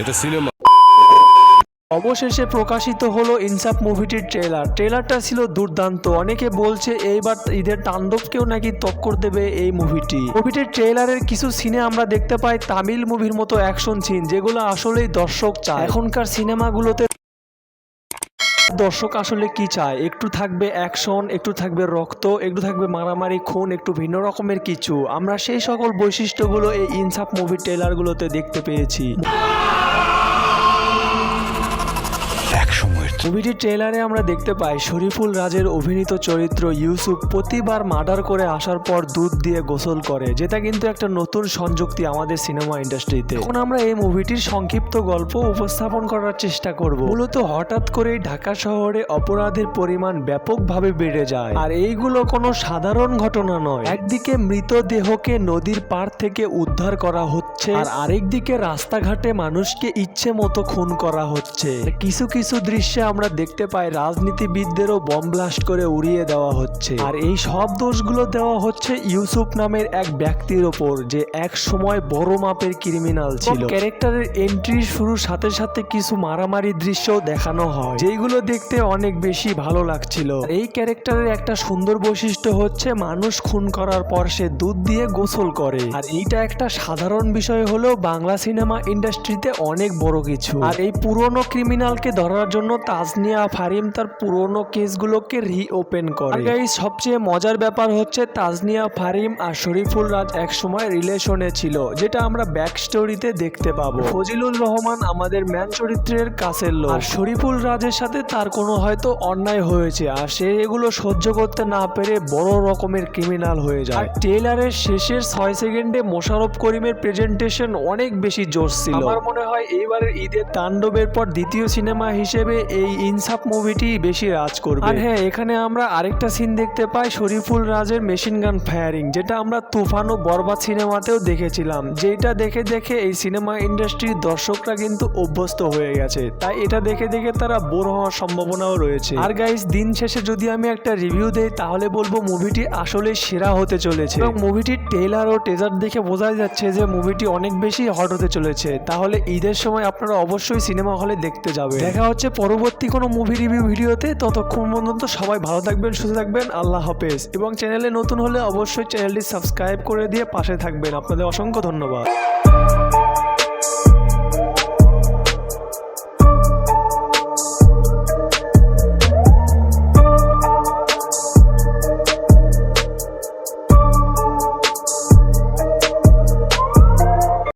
এটা সিনেমা অবশেষে প্রকাশিত হলো ইনসাফ মুভিটির ট্রেলার। ট্রেলারটা ছিল দুর্দান্ত। অনেকে বলছে এইবার ঈদের তাণ্ডবকেও নাকি টক্কর দেবে এই মুভিটি। মুভিটির ট্রেলারের কিছু সিনে আমরা দেখতে পাই তামিল মুভির মতো অ্যাকশন সিন, যেগুলো আসলেই দর্শক চায়। এখনকার সিনেমাগুলোতে দর্শক আসলে কি চায়? একটু থাকবে অ্যাকশন, একটু থাকবে রক্ত, একটু থাকবে মারামারি, খুন, একটু ভিন্ন রকমের কিছু। আমরা সেই সকল বৈশিষ্ট্যগুলো এই ইনসাফ মুভির ট্রেলারগুলোতে দেখতে পেয়েছি। মুভিটির ট্রেলারে আমরা দেখতে পাই শরীফুল রাজের অভিনীত চরিত্র ইউসুফ প্রতিবার মার্ডার করে আসার পর দুধ দিয়ে গোসল করে, যেটা কিন্তু একটা নতুন সংযুক্তি আমাদের সিনেমা ইন্ডাস্ট্রিতে। এখন আমরা এই মুভিটির সংক্ষিপ্ত গল্প উপস্থাপন করার চেষ্টা করব। মূলত হঠাৎ করেই ঢাকা শহরে অপরাধের পরিমাণ ব্যাপকভাবে বেড়ে যায়। আর এইগুলো কোনো সাধারণ ঘটনা নয়। একদিকে মৃতদেহকে নদীর পার থেকে উদ্ধার করা হচ্ছে, আর আরেকদিকে রাস্তাঘাটে মানুষকে ইচ্ছে মতো খুন করা হচ্ছে। কিছু কিছু দৃশ্যে আমরা দেখতে পাই রাজনীতিবিদদেরও বম ব্লাস্ট করে উড়িয়ে দেওয়া হচ্ছে। আর এই সব দোষগুলো দেওয়া হচ্ছে ইউসুফ নামের এক ব্যক্তির ওপর যে এক সময় বড় মাপের ক্রিমিনাল ছিল। ক্যারেক্টারের এন্ট্রি শুরুর সাথে সাথে কিছু মারামারি দৃশ্যও দেখানো হয়। যেগুলো দেখতে অনেক বেশি ভালো লাগছিল। এই ক্যারেক্টারের একটা সুন্দর বৈশিষ্ট্য হচ্ছে মানুষ খুন করার পর সে দুধ দিয়ে গোসল করে। আর এইটা একটা সাধারণ বিষয় হলেও বাংলা সিনেমা ইন্ডাস্ট্রিতে অনেক বড় কিছু। আর এই পুরনো ক্রিমিনালকে ধরার জন্য তাজনিয়া ফারিম তার পুরনো কেসগুলোকে রিওপেন করে। এই সবচেয়ে মজার ব্যাপার হচ্ছে তাজনিয়া ফারিম আর শরীফুল রাজ একসময় রিলেশনে ছিল যেটা আমরা ব্যাক স্টোরিতে দেখতে পাবো। ফজিলুল রহমান আমাদের ম্যান চরিত্রের কাছের লোক। আর শরীফুল রাজের সাথে তার কোনো হয়তো অন্যায় হয়েছে আর সে এগুলো সহ্য করতে না পেরে বড় রকমের ক্রিমিনাল হয়ে যায়। আর ট্রেলারের শেষের ছয় সেকেন্ডে মোশারফ করিমের প্রেজেন্টেশন অনেক বেশি জোর ছিল। আমার মনে হয় এইবারের ঈদের তাণ্ডবের পর দ্বিতীয় সিনেমা হিসেবে এই ইনসাফ মুভিটি বেশি রাজ করবে। আর হ্যাঁ এখানে আমরা আরেকটা সিন দেখতে পাই শরীফুল রাজের মেশিন গান ফায়ারিং যেটা আমরা তুফান ও বরবাদ সিনেমাতেও দেখেছিলাম। যেটা দেখে দেখে এই সিনেমা ইন্ডাস্ট্রির দর্শকরা কিন্তু অভ্যস্ত হয়ে গেছে। তাই এটা দেখে দেখে তারা বোর হওয়ার সম্ভাবনাও রয়েছে। আর গাইস দিন শেষে যদি আমি একটা রিভিউ দেই, তাহলে বলব মুভিটি আসলে সেরা হতে চলেছে। এবং মুভিটির টেলার ও টেজার দেখে বোঝা যাচ্ছে যে মুভিটি অনেক বেশি হট হতে চলেছে। তাহলে ঈদের সময় আপনারা অবশ্যই সিনেমা হলে দেখতে যাবেন। দেখা হচ্ছে পরবর্তী কোনো মুভি রিভিউ ভিডিওতে ততক্ষণ পর্যন্ত সবাই ভালো থাকবেন, সুস্থ থাকবেন, আল্লাহ হাফেজ। এবং চ্যানেলে নতুন হলে অবশ্যই চ্যানেলটি সাবস্ক্রাইব করে দিয়ে পাশে থাকবেন। আপনাদের অসংখ্য ধন্যবাদ।